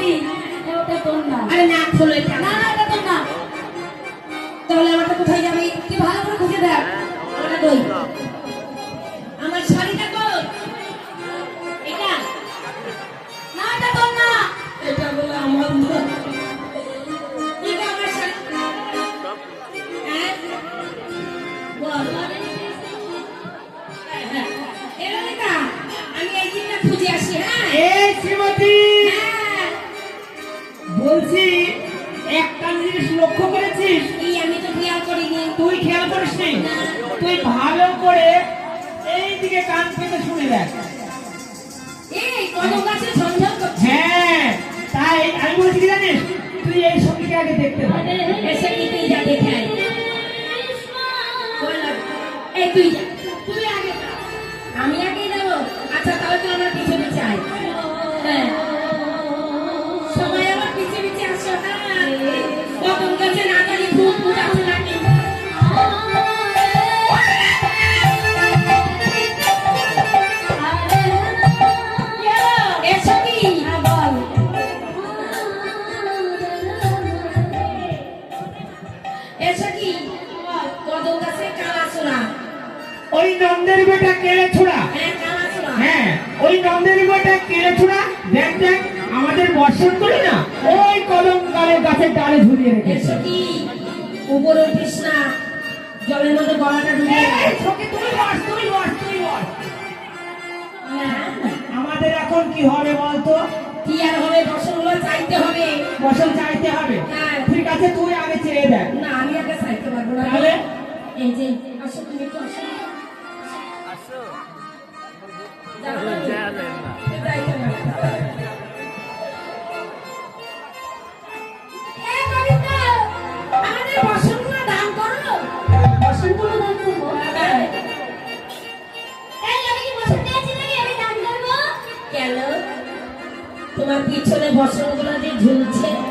সত্যি ওটা তোর না আরে না খোলো এটা না না শুনি তুই ভালো করে এই দিকে কান পেতে শুনে দেখ। হ্যাঁ তাই আমি বলছি তুই এই সঙ্গীকে আগে দেখতে পাবি। তুই যা। সরস্বতী উপরে উঠিস না জলের মধ্যে গলাটা ঢুকে আমাদের এখন কি হবে বলতো? কি আর হবে? বসনগুলো চাইতে হবে। বসন চাইতে হবে। হ্যাঁ। ঠিক আছে তুই আগে চেয়ে দেখ না আমি আগে চাইতে পারব না। তাহলে? এই যে আসো তুমি একটু আসো। আসো। পিছনে ওগুলা যে ঝুলছে।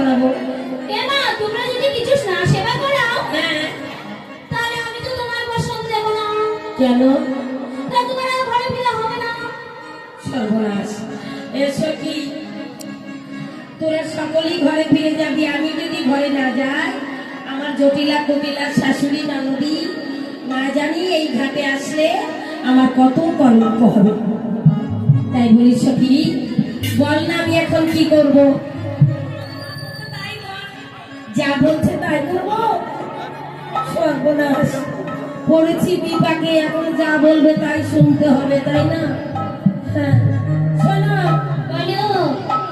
করাবো কেন তোমরা যদি কিছু না সেবা করাও হ্যাঁ। তাহলে আমি তো তোমার বসন্ত দেব না। কেন? তা তোমার আর ঘরে ফিরে হবে না। সর্বনাশ। এসো কি? তোরা সকলেই ঘরে ফিরে যাবি। আমি যদি ঘরে না যাই আমার জটিলা কুটিলা শাশুড়ি ননদি না জানি এই ঘাটে আসলে আমার কত কলঙ্ক হবে। তাই বলি সখী বল না আমি এখন কি করব? যা বলছে তাই করব? সর্বনাশ। পড়েছি বিপাকে, এখন যা বলবে তাই শুনতে হবে, তাই না? হ্যাঁ। শোনো, বলো,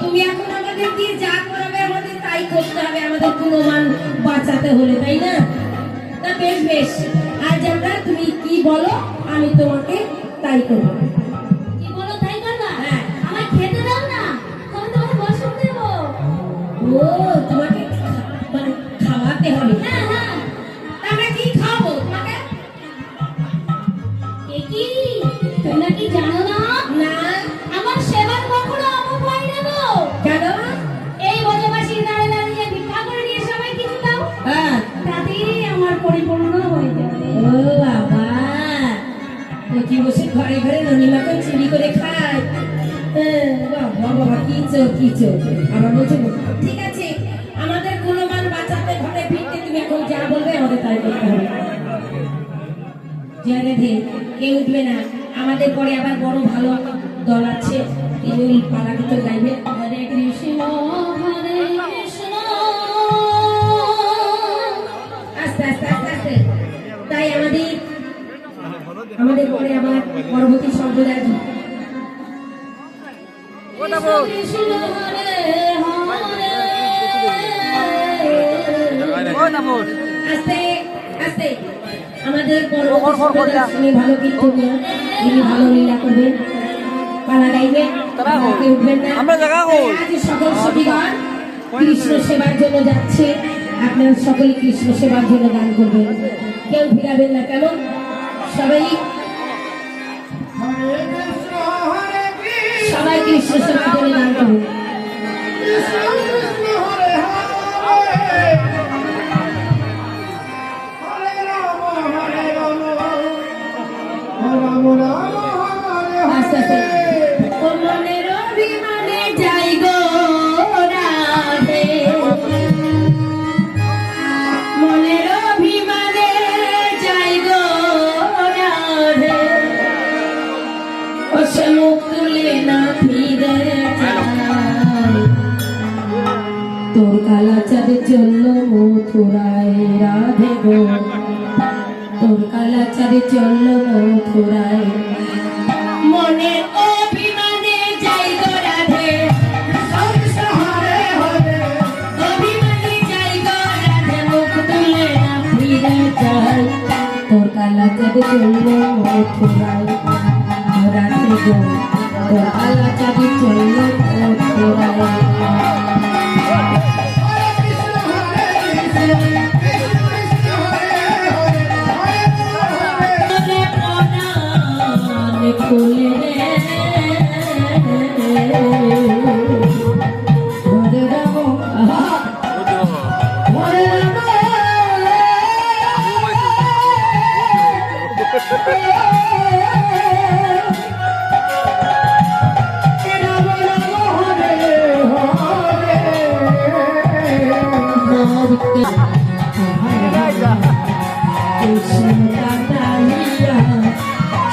তুমি এখন আমাদের দিয়ে যা করাবে আমাদের তাই করতে হবে, আমাদের গুণমান বাঁচাতে হলে, তাই না? তা বেশ বেশ। আজ আমরা তুমি কি বলো, আমি তোমাকে তাই করব। প্রতি বসে ঘরে ঘরে চুরি করে বাবা কি চো কি চো আমার বলছে ঠিক আছে, আমাদের গুণমান বাঁচাতে ঘরে ফিরতে তুমি এখন যা বলবে, আমাদের তাই করতে হবে। কেউ উঠবে না। আমাদের পরে আবার বড় ভালো দল আছে। তিনি ওই পালা গীত গাইবে। হরে কৃষ্ণ। আমাদের পরে আবার পরবর্তী সম্প্রদায় আমাদের যিনি ভালো যিনি ভালো লীলা করবেন। পালা গাইবেন। কেউ উঠবেন না। আমরা? সকল কৃষ্ণ সেবার জন্য যাচ্ছে। আপনারা সকলে কৃষ্ণ সেবার জন্য দান করবেন। কেউ ফিরাবেন না। কেমন? সবাই সবাই কৃষ্ণ তোর কালা চাঁদের জন্য মথুরায় রাধে গো। তোর কালা চাঁদের জন্য মথুরায়। মনের অভিমানে যাই গো রাধে। তোর কালা চাঁদের জন্য মথুরায়। রাধে গো, তোর কালা চাঁদের জন্য মথুরায়।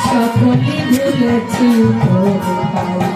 সকলে ভুলেছি তোর পাইয়া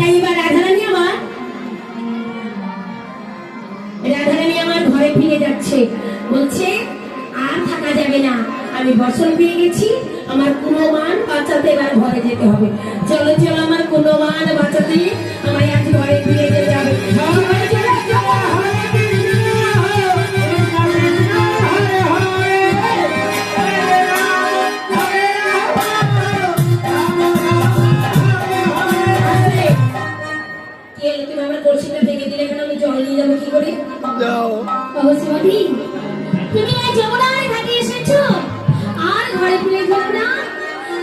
তাই আমার, রাধারানী আমার যাচ্ছে। বলছে, আর থাকা যাবে না। আমি বসন পেয়ে গেছি, আমার কোনো মান বাঁচাতে এবার ঘরে যেতে হবে। চলো চলো, আমার কোনো মান বাঁচাতে আমায় বাবু তুমি আজ যমুনার ঘাটে এসেছ? আর ঘরে ফিরে যাও না।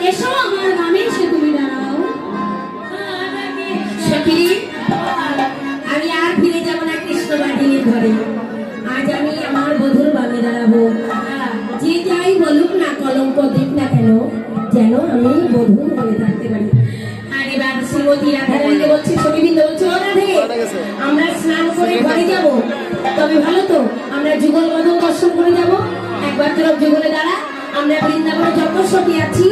এসো আমার গ্রামে এসে তুমি দাঁড়াও। সখী আমি আর ফিরে যাব না কৃষ্ণবাটিনীর ঘরে। আজ আমি আমার বধুর বামে দাঁড়াবো। যে যাই বলুক না কলঙ্ক দিক না কেন যেন আমি বধুর হয়ে থাকতে পারি। আর এবার শ্রীমতী রাধারানীকে বলছে সখীবৃন্দ বলছে আমরা স্নান করে ঘরে যাব। তবে ভালো তো? আমরা যুগল বদল দর্শন করে যাব। একবার তোর যুগলে দাঁড়া। আমরা বৃন্দাবনে যত সখী আছি।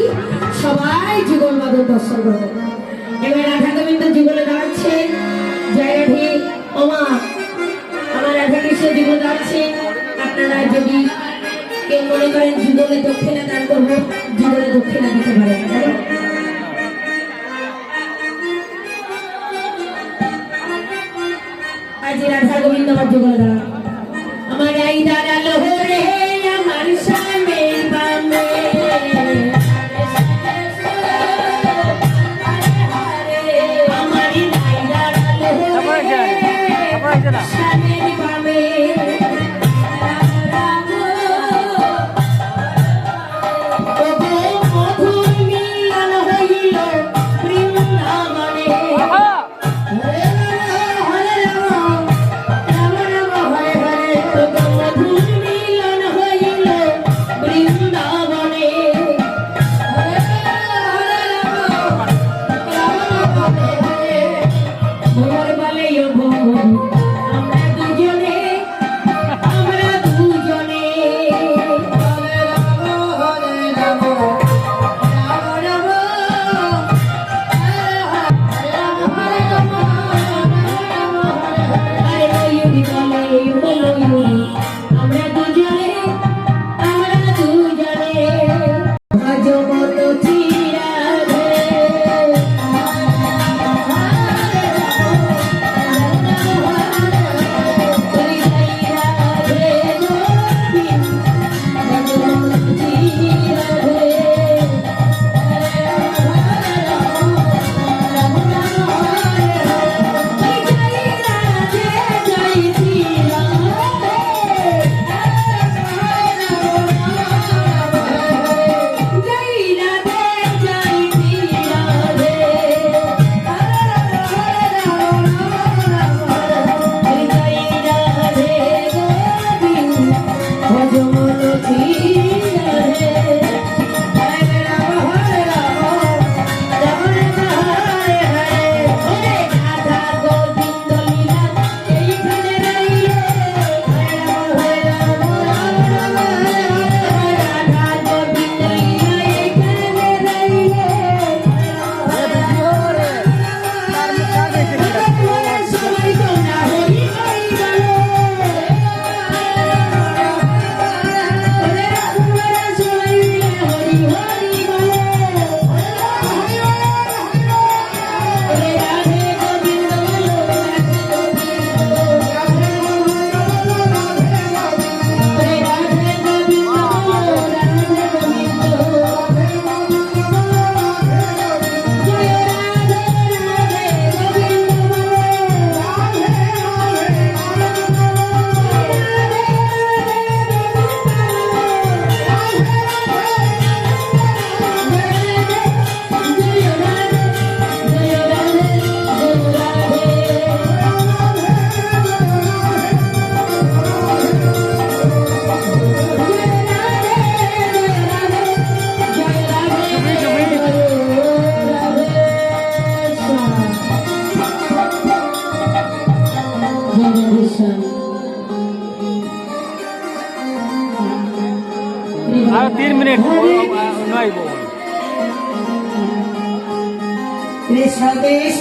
সবাই যুগল বদল দর্শন করব এবার রাধা গোবিন্দ যুগলে দাঁড়াচ্ছে। জয় রাধে। ওমা, আমার রাধা কৃষ্ণ যুগল দাঁড়াচ্ছে। আপনারা যদি কেউ মনে করেন যুগলে দক্ষিণা দান করব, যুগলে দক্ষিণা দিতে পারেন। আজ রাধা গোবিন্দ মধ্য করে দাঁড়া আমার এই দাঁড়াল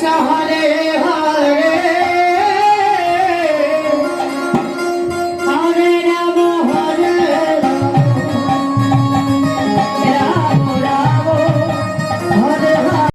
কৃষ্ণ কৃষ্ণ হরে হরে